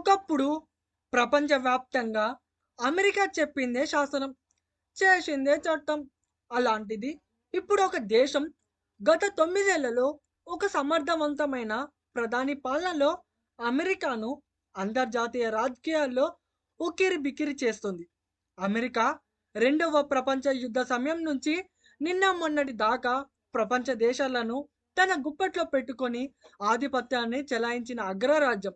ఒకప్పుడు ప్రపంచవ్యాప్తంగా అమెరికా చెప్పిందే శాసనం చేసిందే చట్టం. అలాంటిది ఇప్పుడు ఒక దేశం గత తొమ్మిదేళ్ళలో ఒక సమర్థవంతమైన ప్రధాని పాలనలో అమెరికాను అంతర్జాతీయ రాజకీయాల్లో ఉక్కిరి బిక్కిరి చేస్తుంది. అమెరికా రెండవ ప్రపంచ యుద్ధ సమయం నుంచి నిన్న మొన్నటి దాకా ప్రపంచ దేశాలను తన గుప్పట్లో పెట్టుకొని ఆధిపత్యాన్ని చెలాయించిన అగ్రరాజ్యం.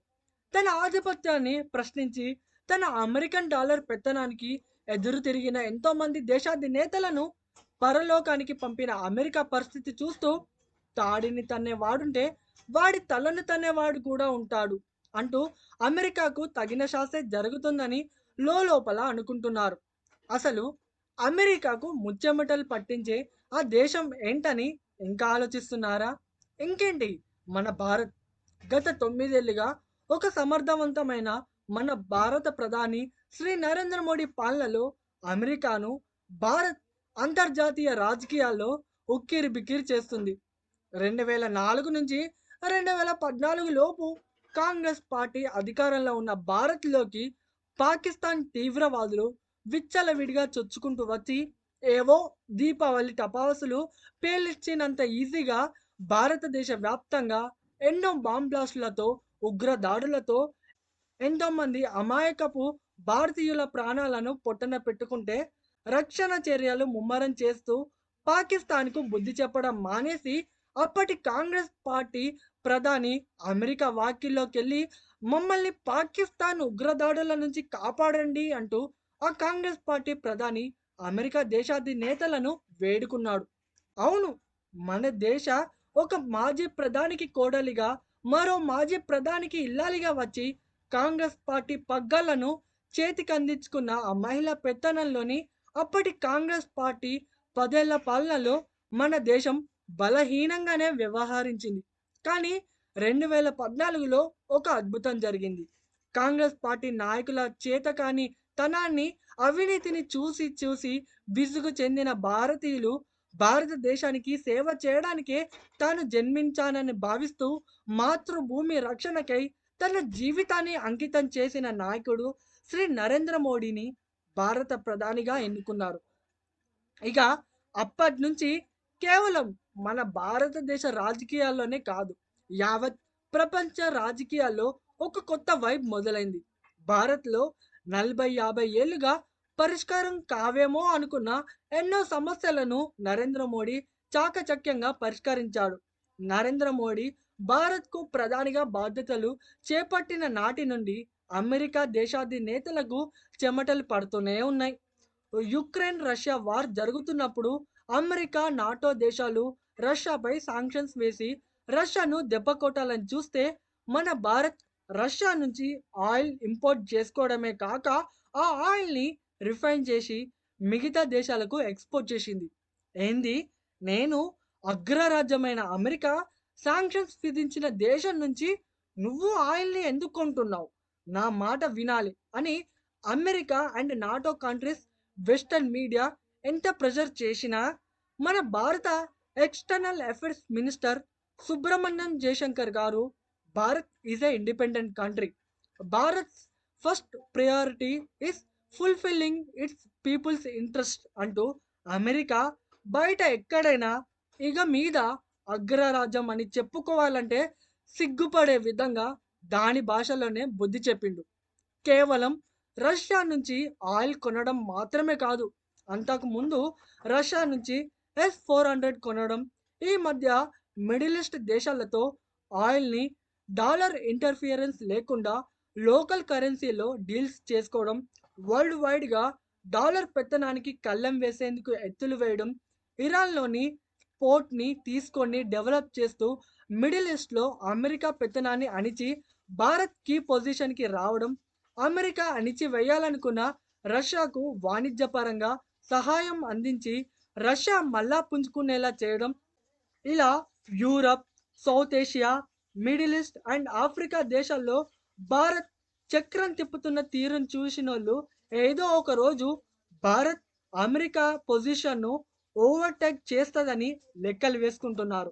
తన ఆధిపత్యాన్ని ప్రశ్నించి తన అమెరికన్ డాలర్ పెత్తనానికి ఎదురు తిరిగిన ఎంతో మంది దేశాధినేతలను పరలోకానికి పంపిన అమెరికా పరిస్థితి చూస్తూ తాడిని తన్నేవాడుంటే వాడి తలను తన్నేవాడు కూడా ఉంటాడు అంటూ అమెరికాకు తగిన శాస్త్రే జరుగుతుందని లోపల అనుకుంటున్నారు. అసలు అమెరికాకు ముచ్చెమటలు పట్టించే ఆ దేశం ఏంటని ఇంకా ఆలోచిస్తున్నారా? ఇంకేంటి మన భారత్? గత తొమ్మిదేళ్ళుగా ఒక సమర్థవంతమైన మన భారత ప్రధాని శ్రీ నరేంద్ర మోడీ పాలనలో అమెరికాను భారత్ అంతర్జాతీయ రాజకీయాల్లో ఉక్కిరి బిక్కిరి చేస్తుంది. రెండు వేల నాలుగు నుంచి రెండు వేల పద్నాలుగు లోపు కాంగ్రెస్ పార్టీ అధికారంలో ఉన్న భారత్లోకి పాకిస్తాన్ తీవ్రవాదులు విచ్చలవిడిగా చొచ్చుకుంటూ వచ్చి ఏవో దీపావళి టపాసులు పేలిచ్చినంత ఈజీగా భారతదేశ వ్యాప్తంగా ఎన్నో బాంబ్ బ్లాస్టులతో ఉగ్ర దాడులతో ఎంతోమంది అమాయకపు భారతీయుల ప్రాణాలను పొట్టన పెట్టుకుంటే రక్షణ చర్యలు ముమ్మరం చేస్తూ పాకిస్తాన్కు బుద్ధి చెప్పడం మానేసి అప్పటి కాంగ్రెస్ పార్టీ ప్రధాని అమెరికా వాకిల్లోకి వెళ్ళి మమ్మల్ని పాకిస్తాన్ ఉగ్రదాడుల నుంచి కాపాడండి అంటూ ఆ కాంగ్రెస్ పార్టీ ప్రధాని అమెరికా దేశాధినేతలను వేడుకున్నాడు. అవును మన దేశ ఒక మాజీ ప్రధానికి కోడలిగా మరో మాజీ ప్రధానికి ఇల్లాలిగా వచ్చి కాంగ్రెస్ పార్టీ పగ్గాలను చేతికి అందించుకున్న ఆ మహిళ పెత్తనంలోని అప్పటి కాంగ్రెస్ పార్టీ పదేళ్ళ పాలనలో మన దేశం బలహీనంగానే వ్యవహరించింది. కానీ రెండు వేల పద్నాలుగులో ఒక అద్భుతం జరిగింది. కాంగ్రెస్ పార్టీ నాయకుల చేత కాని తనాన్ని అవినీతిని చూసి చూసి విసుగు చెందిన భారతీయులు భారతదేశానికి సేవ చేయడానికే తాను జన్మించానని భావిస్తూ మాతృభూమి రక్షణకై తన జీవితాన్ని అంకితం చేసిన నాయకుడు శ్రీ నరేంద్ర మోడీని భారత ప్రధానిగా ఎన్నుకున్నారు. ఇక అప్పటి నుంచి కేవలం మన భారతదేశ రాజకీయాల్లోనే కాదు యావత్ ప్రపంచ రాజకీయాల్లో ఒక కొత్త వైబ్ మొదలైంది. భారత్లో నలభై యాభై ఏళ్ళుగా పరిష్కారం కావేమో అనుకున్న ఎన్నో సమస్యలను నరేంద్ర మోడీ చాకచక్యంగా పరిష్కరించాడు. నరేంద్ర మోడీ భారత్కు ప్రధానిగా బాధ్యతలు చేపట్టిన నాటి నుండి అమెరికా దేశాది నేతలకు చెమటలు పడుతూనే ఉన్నాయి. యుక్రెయిన్ రష్యా వార్ జరుగుతున్నప్పుడు అమెరికా నాటో దేశాలు రష్యాపై సాంక్షన్స్ వేసి రష్యాను దెబ్బకొట్టాలని చూస్తే మన భారత్ రష్యా నుంచి ఆయిల్ ఇంపోర్ట్ చేసుకోవడమే కాక ఆ ఆయిల్ని రిఫైన్ చేసి మిగతా దేశాలకు ఎక్స్పోర్ట్ చేసింది. ఏంది? నేను అగ్రరాజ్యమైన అమెరికా శాంక్షన్స్ విధించిన దేశం నుంచి నువ్వు ఆయిల్ని ఎందుకు కొంటున్నావు? నా మాట వినాలి అని America and NATO countries western media ఎంత ప్రెజర్ చేసినా మన భారత external affairs minister Subrahmanyam Jaishankar garu Bharat is a independent country. Bharat first priority is fulfilling its people's interest అంటూ అమెరికా బయట ఎక్కడైనా ఇక మీద అగ్రరాజ్యం అని చెప్పుకోవాలంటే సిగ్గుపడే విధంగా దాని భాషలోనే బుద్ధి చెప్పిండు. కేవలం రష్యా నుంచి ఆయిల్ కొనడం మాత్రమే కాదు అంతకు ముందు రష్యా నుంచి ఎస్ ఫోర్ హండ్రెడ్ కొనడం ఈ మధ్య మిడిల్ ఈస్ట్ దేశాలతో ఆయిల్ని డాలర్ ఇంటర్ఫియరెన్స్ లేకుండా లోకల్ కరెన్సీలో డీల్స్ చేసుకోవడం వరల్డ్ వైడ్గా డాలర్ పెత్తనానికి కళ్ళెం వేసేందుకు ఎత్తులు వేయడం ఇరాన్లోని పోర్ట్ని తీసుకొని డెవలప్ చేస్తూ మిడిల్ ఈస్ట్లో అమెరికా పెత్తనాన్ని అణిచి భారత్ కీ పొజిషన్కి రావడం అమెరికా అణిచి వేయాలనుకున్న రష్యాకు వాణిజ్యపరంగా సహాయం అందించి రష్యా మళ్ళా పుంజుకునేలా చేయడం ఇలా Europe South Asia Middle East and Africa దేశాల్లో భారత్ చక్రం తిప్పుతున్న తీరును చూసిన వాళ్ళు ఏదో ఒక రోజు భారత్ అమెరికా పొజిషన్ను ఓవర్టేక్ చేస్తుందని లెక్కలు వేసుకుంటున్నారు.